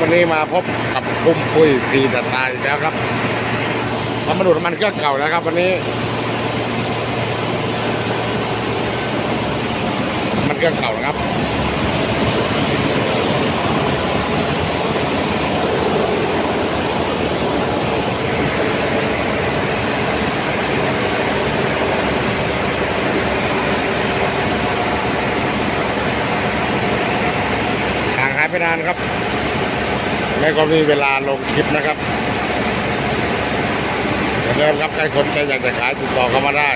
วันนี้มาพบกับปุ้มปุ้ยปีตะตายอีกแล้วครับเรามาดูน้ำมันเครื่องเก่าแล้วครับ วันนี้ มันเครื่องเก่านะครับห่างหายไปนานครับ ไม่ก็มีเวลาลงคลิปนะครับเหมือนเดิมครับใครสนใจอยากจะขายติดต่อเข้ามาได้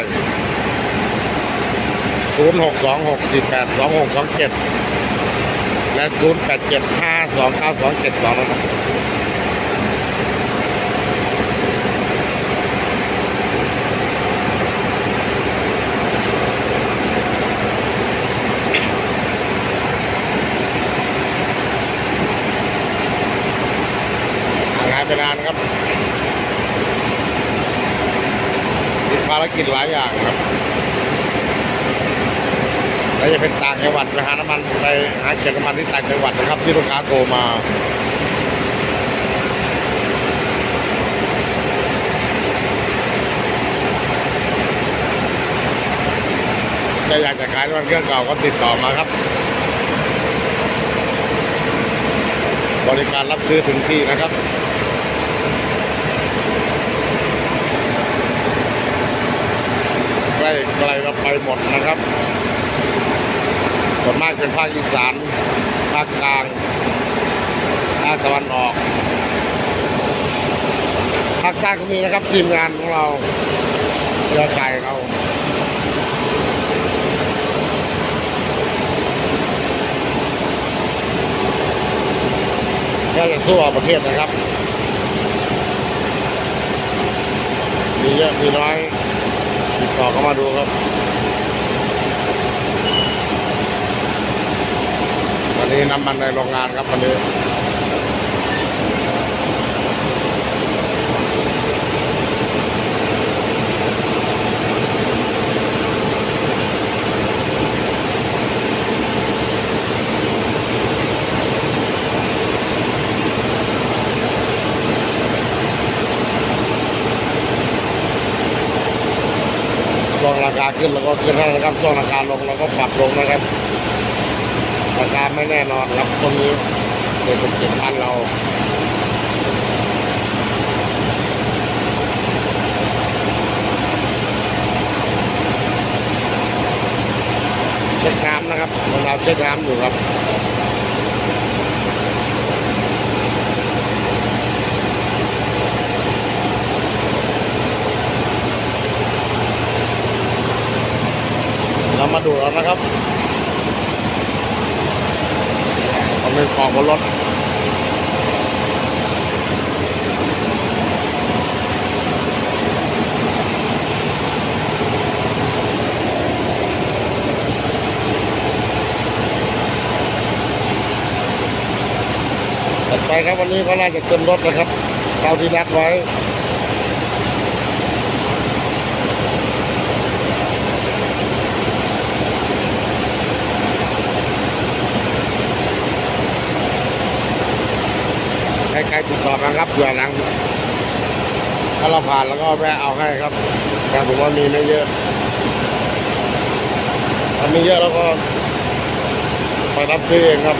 0626482627 และ 0875292272นะครับ ห่างหาย ไปนานครับติดภารกิจหลายอย่างครับแล้วจะเป็นต่างจังหวัดไปหาน้ำมันไปหาเก็บน้ำมันที่ต่างจังหวัดนะครับ ที่ลูกค้าโทรมาถ้าอยากจะขายน้ำมันเครื่องเก่าก็ติดต่อมาครับ บริการรับซื้อถึงที่นะครับ ใก ล้ไกลเราไปหมดนะครับส่วนมากเป็นภาคอีสานภาคกลางภาคตะวันออกภาคใต้ก็มีนะครับทีมงานของเราเครือข่ายเราแค่จะทั่วประเทศนะครับ มีเยอะมีน้อย ติดต่อเข้ามาดูครับ วันนี้น้ำมันในโรงงานครับวันนี้ ช่วงราคาขึ้นเราก็ขึ้นให้นะครับช่วงราคาลงเราก็ปรับลงนะครับ ราคาไม่แน่นอนครับตรงนี้เศรษฐกิจบ้านเราเช็คน้ำนะครับเราเช็คน้ำอยู่ครับ ดูแล้วนะครับมันเป็นของบนรถต่อไปครับวันนี้ก็น่าจะเต็มรถนะครับตาที่นัดไว้ ครติดต่อมาครับเผื่อหลังถ้าเราผ่านแล้วก็แวะเอาให้ครับ แต่ผมว่ามีไม่เยอะถ้ามีเยอะแล้วก็ไปรับซื้อเองครับ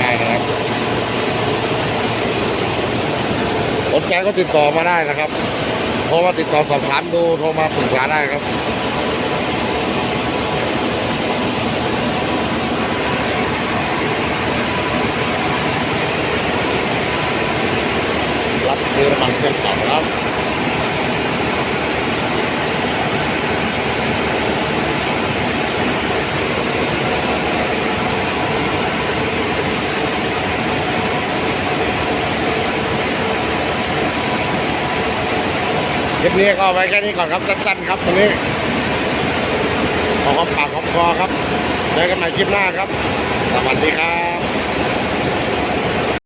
ง่ายนะครับสนใจก็ติดต่อมาได้นะครับ โทรมาติดต่อสอบถามดูโทรมาปรึกษาได้ครับรับซื้อน้ำมันเครื่องเก่าครับ คลิปนี้ก็ไว้แค่นี้ก่อนครับสั้นๆครับวันนี้ขอความปากขอมคอครับเจอกันใหม่คลิปหน้าครับ สวัสดีครับ